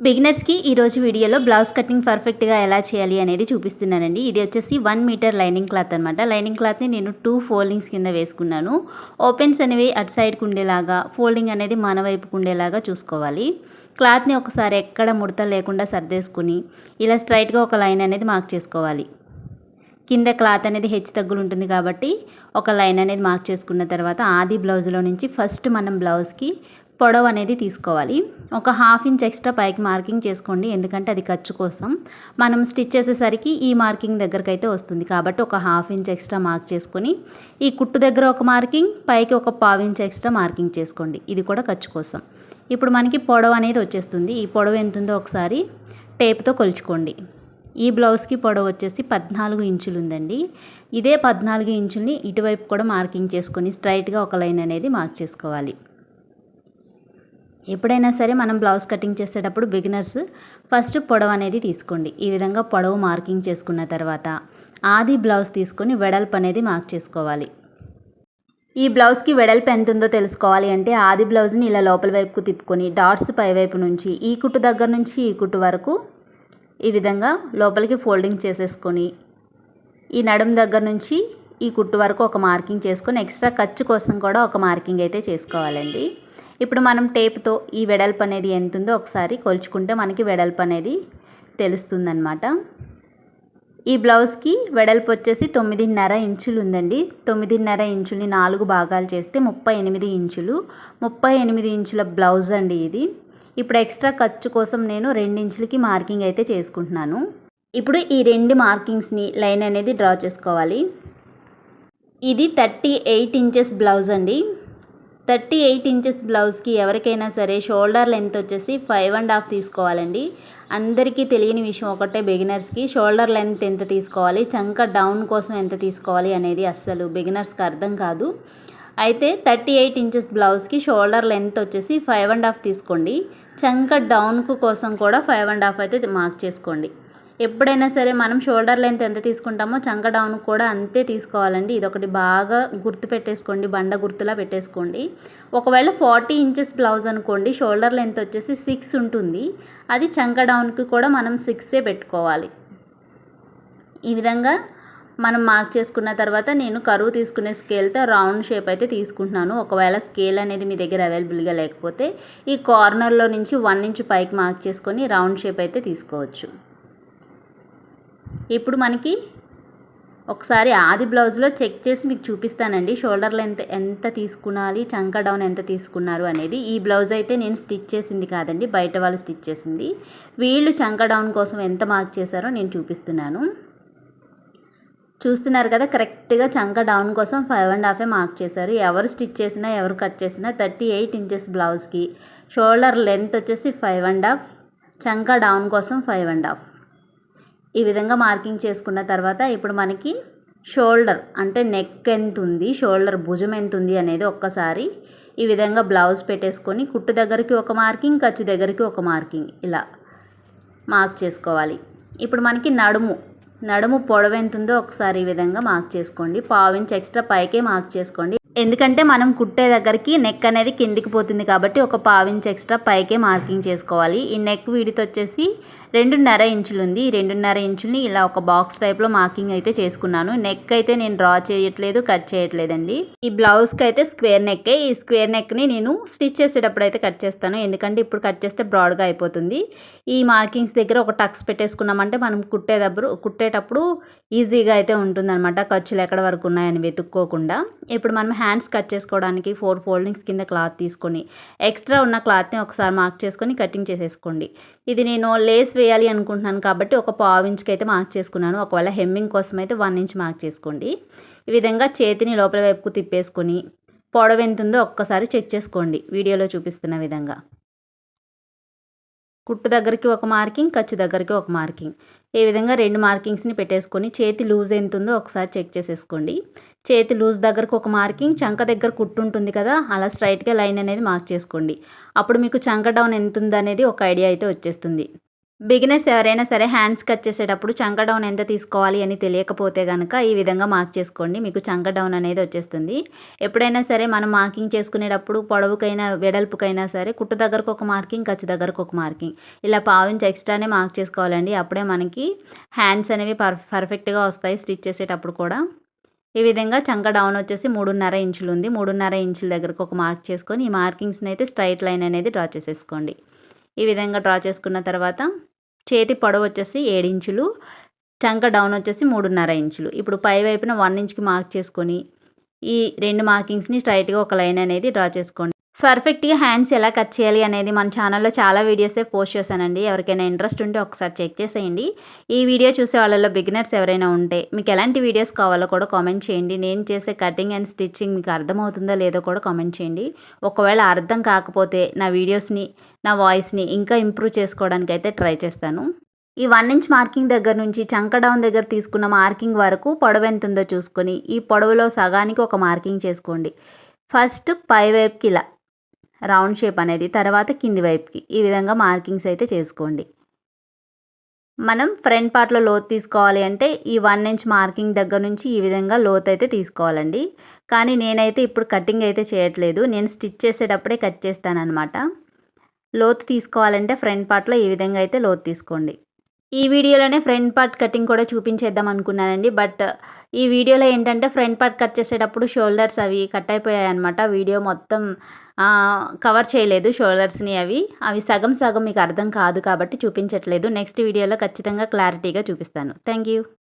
బిగినర్స్కి ఈరోజు వీడియోలో blouse cutting పర్ఫెక్ట్గా ఎలా చేయాలి అనేది చూపిస్తున్నానండి. ఇది వచ్చేసి వన్ మీటర్ లైనింగ్ క్లాత్ అనమాట లైనింగ్ క్లాత్ని నేను టూ ఫోల్డింగ్స్ కింద వేసుకున్నాను. ఓపెన్స్ అనేవి అటు సైడ్కి ఉండేలాగా ఫోల్డింగ్ అనేది మన వైపుకు ఉండేలాగా చూసుకోవాలి. క్లాత్ని ఒకసారి ఎక్కడ ముడత లేకుండా సర్దేసుకుని ఇలా స్ట్రైట్గా ఒక లైన్ అనేది మార్క్ చేసుకోవాలి. కింద క్లాత్ అనేది హెచ్చు తగ్గులు ఉంటుంది కాబట్టి ఒక లైన్ అనేది మార్క్ చేసుకున్న తర్వాత ఆది బ్లౌజ్లో నుంచి ఫస్ట్ మనం బ్లౌజ్కి పొడవు అనేది తీసుకోవాలి. ఒక హాఫ్ ఇంచ్ ఎక్స్ట్రా పైకి మార్కింగ్ చేసుకోండి. ఎందుకంటే అది ఖర్చు కోసం. మనం స్టిచ్ చేసేసరికి ఈ మార్కింగ్ దగ్గరకు అయితే వస్తుంది. కాబట్టి ఒక హాఫ్ ఇంచ్ ఎక్స్ట్రా మార్క్ చేసుకొని ఈ కుట్టు దగ్గర ఒక మార్కింగ్ పైకి ఒక పావు ఇంచ్ ఎక్స్ట్రా మార్కింగ్ చేసుకోండి. ఇది కూడా ఖర్చు కోసం. ఇప్పుడు మనకి పొడవు అనేది వచ్చేస్తుంది. ఈ పొడవు ఎంత ఉందో ఒకసారి టేప్తో కొలుచుకోండి. ఈ బ్లౌజ్కి పొడవు వచ్చేసి పద్నాలుగు ఇంచులు ఉందండి. ఇదే పద్నాలుగు ఇంచుల్ని ఇటువైపు కూడా మార్కింగ్ చేసుకొని స్ట్రైట్గా ఒక లైన్ అనేది మార్క్ చేసుకోవాలి. ఎప్పుడైనా సరే మనం బ్లౌజ్ కటింగ్ చేసేటప్పుడు బిగినర్స్ ఫస్ట్ పొడవు అనేది తీసుకోండి. ఈ విధంగా పొడవు మార్కింగ్ చేసుకున్న తర్వాత ఆది బ్లౌజ్ తీసుకొని వెడల్పు అనేది మార్క్ చేసుకోవాలి. ఈ బ్లౌజ్కి వెడల్పు ఎంత ఉందో తెలుసుకోవాలి అంటే ఆది బ్లౌజ్ని ఇలా లోపల వైపుకు తిప్పుకొని డాట్స్ పైవైపు నుంచి ఈ కుట్టు దగ్గర నుంచి ఈ కుట్టు వరకు ఈ విధంగా లోపలికి ఫోల్డింగ్ చేసేసుకొని ఈ నడుం దగ్గర నుంచి ఈ కుట్టు వరకు ఒక మార్కింగ్ చేసుకొని ఎక్స్ట్రా ఖర్చు కోసం కూడా ఒక మార్కింగ్ అయితే చేసుకోవాలండి. ఇప్పుడు మనం టేప్తో ఈ వెడల్పు అనేది ఎంత ఉందో ఒకసారి కొలుచుకుంటే మనకి వెడల్పు అనేది తెలుస్తుందన్నమాట. ఈ బ్లౌజ్కి వెడల్పు వచ్చేసి తొమ్మిదిన్నర ఇంచులు ఉందండి తొమ్మిదిన్నర ఇంచుల్ని నాలుగు భాగాలు చేస్తే ముప్పై ఎనిమిది ఇంచులు. ముప్పై ఎనిమిది ఇంచుల బ్లౌజ్ అండి ఇది. ఇప్పుడు ఎక్స్ట్రా ఖర్చు కోసం నేను ఇంచులకి మార్కింగ్ అయితే చేసుకుంటున్నాను. ఇప్పుడు ఈ రెండు మార్కింగ్స్ని లైన్ అనేది డ్రా చేసుకోవాలి. ఇది థర్టీ ఎయిట్ ఇంచెస్ బ్లౌజ్ అండి. థర్టీ ఎయిట్ ఇంచెస్ బ్లౌజ్కి ఎవరికైనా సరే షోల్డర్ లెంత్ వచ్చేసి ఫైవ్ అండ్ హాఫ్ తీసుకోవాలండి. అందరికీ తెలియని విషయం ఒకటే బిగినర్స్కి షోల్డర్ లెంత్ ఎంత తీసుకోవాలి చంక డౌన్ కోసం ఎంత తీసుకోవాలి అనేది అస్సలు బిగినర్స్కి అర్థం కాదు. అయితే థర్టీ ఎయిట్ ఇంచెస్ బ్లౌజ్కి షోల్డర్ లెంత్ వచ్చేసి ఫైవ్ అండ్ హాఫ్ తీసుకోండి. చంక డౌన్కు కోసం కూడా ఫైవ్ అండ్ హాఫ్ అయితే మార్క్ చేసుకోండి. ఎప్పుడైనా సరే మనం షోల్డర్ లెంత్ ఎంత తీసుకుంటామో చంక డౌన్ కూడా అంతే తీసుకోవాలండి. ఇది ఒకటి బాగా గుర్తు పెట్టేసుకోండి. బండ గుర్తులా పెట్టేసుకోండి. ఒకవేళ ఫార్టీ ఇంచెస్ బ్లౌజ్ అనుకోండి షోల్డర్ లెంత్ వచ్చేసి సిక్స్ ఉంటుంది. అది చంక డౌన్కి కూడా మనం సిక్సే పెట్టుకోవాలి. ఈ విధంగా మనం మార్క్ చేసుకున్న తర్వాత నేను కరువు తీసుకునే స్కేల్తో రౌండ్ షేప్ అయితే తీసుకుంటున్నాను. ఒకవేళ స్కేల్ అనేది మీ దగ్గర అవైలబుల్గా లేకపోతే ఈ కార్నర్లో నుంచి వన్ ఇంచ్ పైకి మార్క్ చేసుకొని రౌండ్ షేప్ అయితే తీసుకోవచ్చు. ఇప్పుడు మనకి ఒకసారి ఆది బ్లౌజ్లో చెక్ చేసి మీకు చూపిస్తానండి. షోల్డర్ లెంత్ ఎంత తీసుకున్నాలి చంక డౌన్ ఎంత తీసుకున్నారు అనేది. ఈ బ్లౌజ్ అయితే నేను స్టిచ్ చేసింది కాదండి బయట వాళ్ళు స్టిచ్ చేసింది. వీళ్ళు చంక డౌన్ కోసం ఎంత మార్క్ చేశారో నేను చూపిస్తున్నాను. చూస్తున్నారు కదా కరెక్ట్గా చంక డౌన్ కోసం ఫైవ్ అండ్ హాఫే మార్క్ చేశారు. ఎవరు స్టిచ్ చేసినా ఎవరు కట్ చేసినా థర్టీ ఎయిట్ ఇంచెస్ బ్లౌజ్కి. షోల్డర్ లెంత్ వచ్చేసి ఫైవ్ అండ్ హాఫ్ చంక డౌన్ కోసం ఫైవ్ అండ్ హాఫ్. ఈ విధంగా మార్కింగ్ చేసుకున్న తర్వాత ఇప్పుడు మనకి షోల్డర్ అంటే నెక్ ఎంత ఉంది షోల్డర్ భుజం ఎంత ఉంది అనేది ఒక్కసారి ఈ విధంగా బ్లౌజ్ పెట్టేసుకొని కుట్టు దగ్గరికి ఒక మార్కింగ్ ఖర్చు దగ్గరికి ఒక మార్కింగ్ ఇలా మార్క్ చేసుకోవాలి. ఇప్పుడు మనకి నడుము నడుము పొడవు ఎంత ఉందో ఒకసారి ఈ విధంగా మార్క్ చేసుకోండి. పావించి ఎక్స్ట్రా పైకే మార్క్ చేసుకోండి. ఎందుకంటే మనం కుట్టే దగ్గరికి నెక్ అనేది కిందికి పోతుంది కాబట్టి ఒక పావించి ఎక్స్ట్రా పైకే మార్కింగ్ చేసుకోవాలి. ఈ నెక్ వీడితో వచ్చేసి రెండున్నర ఇంచులు ఉంది ఈ రెండున్నర ఇంచుల్ని ఇలా ఒక బాక్స్ టైప్లో మార్కింగ్ అయితే చేసుకున్నాను. నెక్ అయితే నేను డ్రా చేయట్లేదు కట్ చేయట్లేదండి. ఈ బ్లౌజ్కి అయితే స్క్వేర్ నెక్కే ఈ స్క్వేర్ నెక్ని నేను స్టిచ్ చేసేటప్పుడు అయితే కట్ చేస్తాను. ఎందుకంటే ఇప్పుడు కట్ చేస్తే బ్రాడ్గా అయిపోతుంది. ఈ మార్కింగ్స్ దగ్గర ఒక టక్స్ పెట్టేసుకున్నామంటే మనం కుట్టేటప్పుడు కుట్టేటప్పుడు ఈజీగా అయితే ఉంటుందన్నమాట. ఖర్చులు ఎక్కడ వరకు ఉన్నాయని వెతుక్కోకుండా. ఇప్పుడు మనం హ్యాండ్స్ కట్ చేసుకోవడానికి ఫోర్ ఫోల్డింగ్స్ కింద క్లాత్ తీసుకొని ఎక్స్ట్రా ఉన్న క్లాత్ని ఒకసారి మార్క్ చేసుకొని కటింగ్ చేసేసుకోండి. ఇది నేను లేస్ వేయాలి అనుకుంటున్నాను కాబట్టి ఒక పావు ఇంచ్కి అయితే మార్క్ చేసుకున్నాను. ఒకవేళ హెమ్మింగ్ కోసం అయితే వన్ ఇంచ్ మార్క్ చేసుకోండి. ఈ విధంగా చేతిని లోపల వైపుకు తిప్పేసుకొని పొడవు ఎంత ఉందో ఒక్కసారి చెక్ చేసుకోండి. వీడియోలో చూపిస్తున్న విధంగా. కుట్టు దగ్గరికి ఒక మార్కింగ్ ఖర్చు దగ్గరికి ఒక మార్కింగ్. ఈ విధంగా రెండు మార్కింగ్స్ని పెట్టేసుకొని చేతి లూజ్ ఎంత ఉందో ఒకసారి చెక్ చేసేసుకోండి. చేతి లూజ్ దగ్గరకు ఒక మార్కింగ్ చంక దగ్గర కుట్టు ఉంటుంది కదా అలా స్ట్రైట్గా లైన్ అనేది మార్క్ చేసుకోండి. అప్పుడు మీకు చంక డౌన్ ఎంత ఉందనేది ఒక ఐడియా అయితే వచ్చేస్తుంది. బిగినర్స్ ఎవరైనా సరే హ్యాండ్స్ కట్ చేసేటప్పుడు చంక డౌన్ ఎంత తీసుకోవాలి అని తెలియకపోతే కనుక ఈ విధంగా మార్క్ చేసుకోండి. మీకు చంక డౌన్ అనేది వచ్చేస్తుంది. ఎప్పుడైనా సరే మనం మార్కింగ్ చేసుకునేటప్పుడు పొడవుకైనా వెడల్పుకైనా సరే కుట్టు దగ్గరకు ఒక మార్కింగ్ ఖర్చు దగ్గరకు ఒక మార్కింగ్. ఇలా పావించి ఎక్స్ట్రానే మార్క్ చేసుకోవాలండి. అప్పుడే మనకి హ్యాండ్స్ అనేవి పర్ పర్ఫెక్ట్గా వస్తాయి స్టిచ్ చేసేటప్పుడు కూడా. ఈ విధంగా చంక డౌన్ వచ్చేసి మూడున్నర ఇంచులు ఉంది. మూడున్నర ఇంచుల దగ్గరకు ఒక మార్క్ చేసుకొని ఈ మార్కింగ్స్ని అయితే స్ట్రైట్ లైన్ అనేది డ్రా చేసేసుకోండి. ఈ విధంగా డ్రా చేసుకున్న తర్వాత చేతి పొడవు వచ్చేసి ఏడు ఇంచులు చంక డౌన్ వచ్చేసి మూడున్నర ఇంచులు. ఇప్పుడు పై వైపున వన్ ఇంచ్కి మార్క్ చేసుకొని ఈ రెండు మార్కింగ్స్ని స్ట్రైట్గా ఒక లైన్ అనేది డ్రా చేసుకోండి. పర్ఫెక్ట్గా హ్యాండ్స్ ఎలా కట్ చేయాలి అనేది మన ఛానల్లో చాలా వీడియోసే పోస్ట్ చేశానండి. ఎవరికైనా ఇంట్రెస్ట్ ఉంటే ఒకసారి చెక్ చేసేయండి. ఈ వీడియో చూసే వాళ్ళలో బిగినర్స్ ఎవరైనా ఉంటే మీకు ఎలాంటి వీడియోస్ కావాలో కూడా కామెంట్ చేయండి. నేను చేసే కటింగ్ అండ్ స్టిచ్చింగ్ మీకు అర్థమవుతుందో లేదో కూడా కామెంట్ చేయండి. ఒకవేళ అర్థం కాకపోతే నా వీడియోస్ని నా వాయిస్ని ఇంకా ఇంప్రూవ్ చేసుకోవడానికి అయితే ట్రై చేస్తాను. ఈ వన్ ఇంచ్ మార్కింగ్ దగ్గర నుంచి చంక డౌన్ దగ్గర తీసుకున్న మార్కింగ్ వరకు పొడవు ఎంత ఉందో చూసుకొని ఈ పొడవులో సగానికి ఒక మార్కింగ్ చేసుకోండి. ఫస్ట్ పై వైపుకి ఇలా రౌండ్ షేప్ అనేది తర్వాత కింది వైపుకి. ఈ విధంగా మార్కింగ్స్ అయితే చేసుకోండి. మనం ఫ్రంట్ పార్ట్లో లోతు తీసుకోవాలి అంటే ఈ వన్ ఇంచ్ మార్కింగ్ దగ్గర నుంచి ఈ విధంగా లోతు అయితే తీసుకోవాలండి. కానీ నేనైతే ఇప్పుడు కటింగ్ అయితే చేయట్లేదు. నేను స్టిచ్ చేసేటప్పుడే కట్ చేస్తానన్నమాట. లోతు తీసుకోవాలంటే ఫ్రంట్ పార్ట్లో ఈ విధంగా అయితే లోతు తీసుకోండి. ఈ వీడియోలోనే ఫ్రంట్ పార్ట్ కటింగ్ కూడా చూపించేద్దాం అనుకున్నానండి. బట్ ఈ వీడియోలో ఏంటంటే ఫ్రంట్ పార్ట్ కట్ చేసేటప్పుడు షోల్డర్స్ అవి కట్ అయిపోయాయి అనమాట వీడియో మొత్తం కవర్ చేయలేదు షోల్డర్స్ని అవి. అవి సగం సగం మీకు అర్థం కాదు కాబట్టి చూపించట్లేదు. నెక్స్ట్ వీడియోలో ఖచ్చితంగా క్లారిటీగా చూపిస్తాను. Thank you.